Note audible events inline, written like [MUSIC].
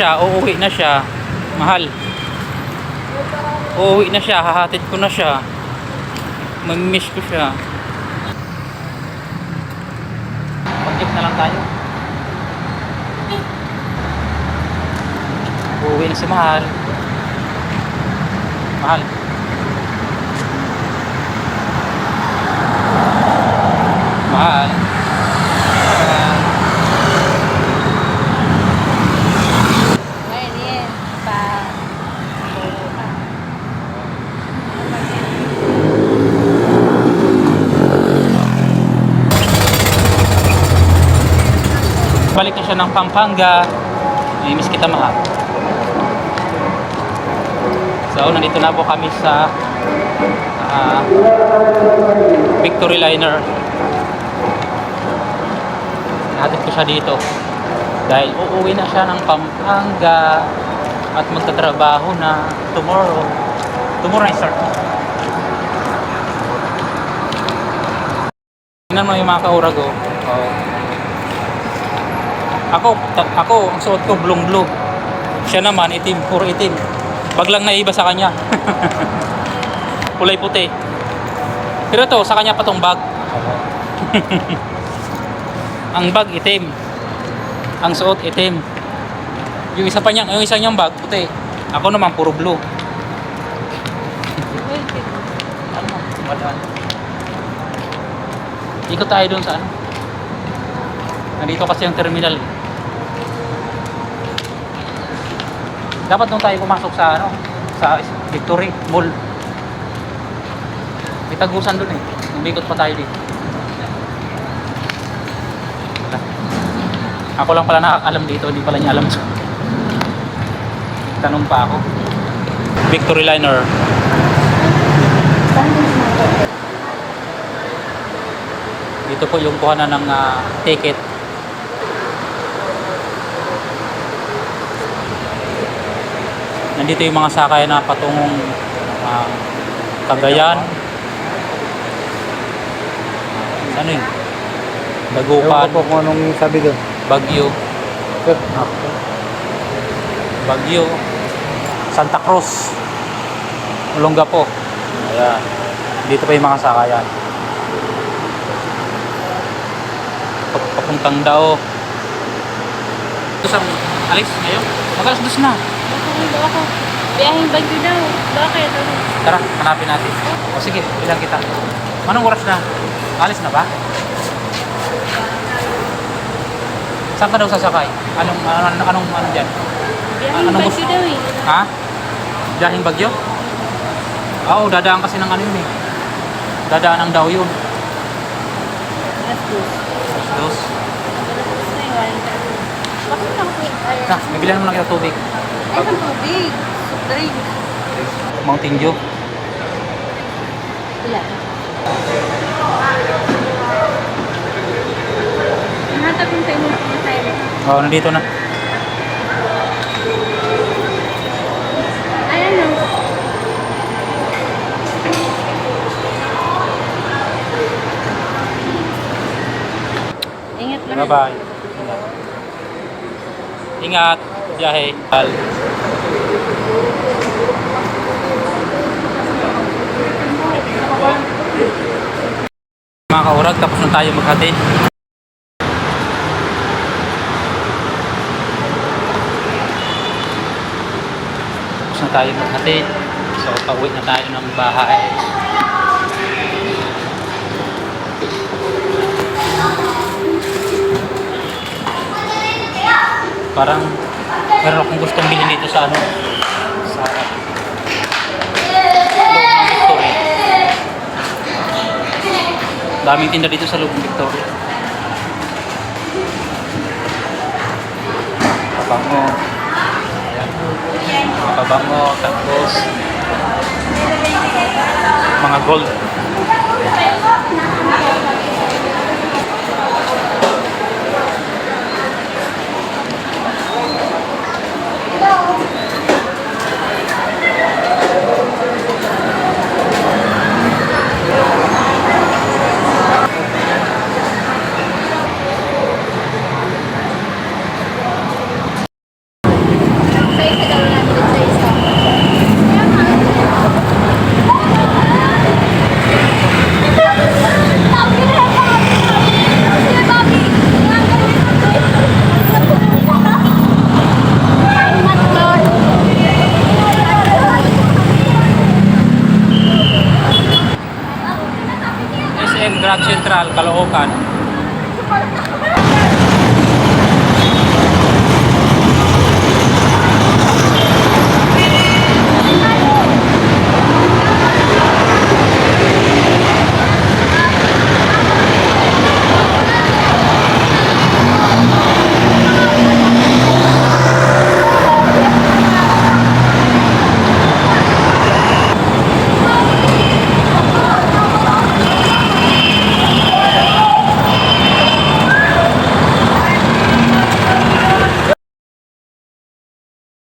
siya, uuwi na siya. Mahal. Uuwi na siya, hahatid ko na siya. Mag-miss ko siya. Mag-jeep na lang tayo. Uuwi na si Mahal. Mahal. Mahal. Mahal. Ngayon yan, pa... puro ka. Balik na siya ng Pampanga. Namiss kita mahal. So, nandito na po kami sa ah, Victory Liner. Natin ko siya dito. Dahil uuwi na siya ng Pampanga at magtatrabaho na tomorrow. Tomorrow na start. Tingnan mo yung mga kaurag oh. Oh. Ako, ako, ang suot ko blong blue. Siya naman, itim, puro itim. Bag lang naiba sa kanya. [LAUGHS] Kulay puti. Pero to, sa kanya pa tong bag. [LAUGHS] ang bag itim. Ang suot itim. Yung isa pa niya, yung isa niyang bag puti. Ako naman puro blue. [LAUGHS] Ikot tayo doon sa ano. Nandito kasi yung terminal. eh. Dapat doon tayo pumasok sa ano, sa Victory Mall. May tagusan doon eh. Umikot pa tayo dito. Ako lang pala nakakalam dito, hindi pala niya alam. Tanong pa ako. Victory Liner. Dito po yung kuhanan ng ah, ticket. Nandito yung mga sakay na patungong ah, Cagayan. Ano yun? Ewan Dagupan, ko po kung anong sabi doon. Baguio, Sir, Baguio, Santa Cruz, Olongapo. Ayan. Dito pa yung mga sakayan. Pap- Papuntang Dao. Alex, ngayon? Magalas dos na. Bakit ako? Biyahing bagyo daw. Bakit? Ano? Tara, hanapin natin. O sige, bilang kita. Anong oras na? Alis na ba? Saan ka daw sasakay? Anong, anong, anong, ano dyan? Biyahing Anong bagyo daw eh. Ha? Dahing bagyo? Oo, dadaan kasi ng ano yun eh. Dadaan ng daw yun. Alas dos. Alas dos. Alas dos na yung tayo. Bakit ako po? Ay, Na, bibilan mo lang kita tubig. Ay, ang tubig. Drink. Mountain Dew. Wala. Nahatag kong tayo mo tayo. Oo, nandito na. Ay, ano? Ingat mo na. Bye-bye. Ingat. Biyahe. Mga kaurag, tapos na tayo maghati. Tapos na tayo maghati. So, pauwi na tayo ng bahay. Parang meron akong gustong bilhin dito sa ano sa loob ng Victory. Daming tinda dito sa loob ng Victory. Pabango. Pabango, tapos mga gold. Grand Central, Caloocan.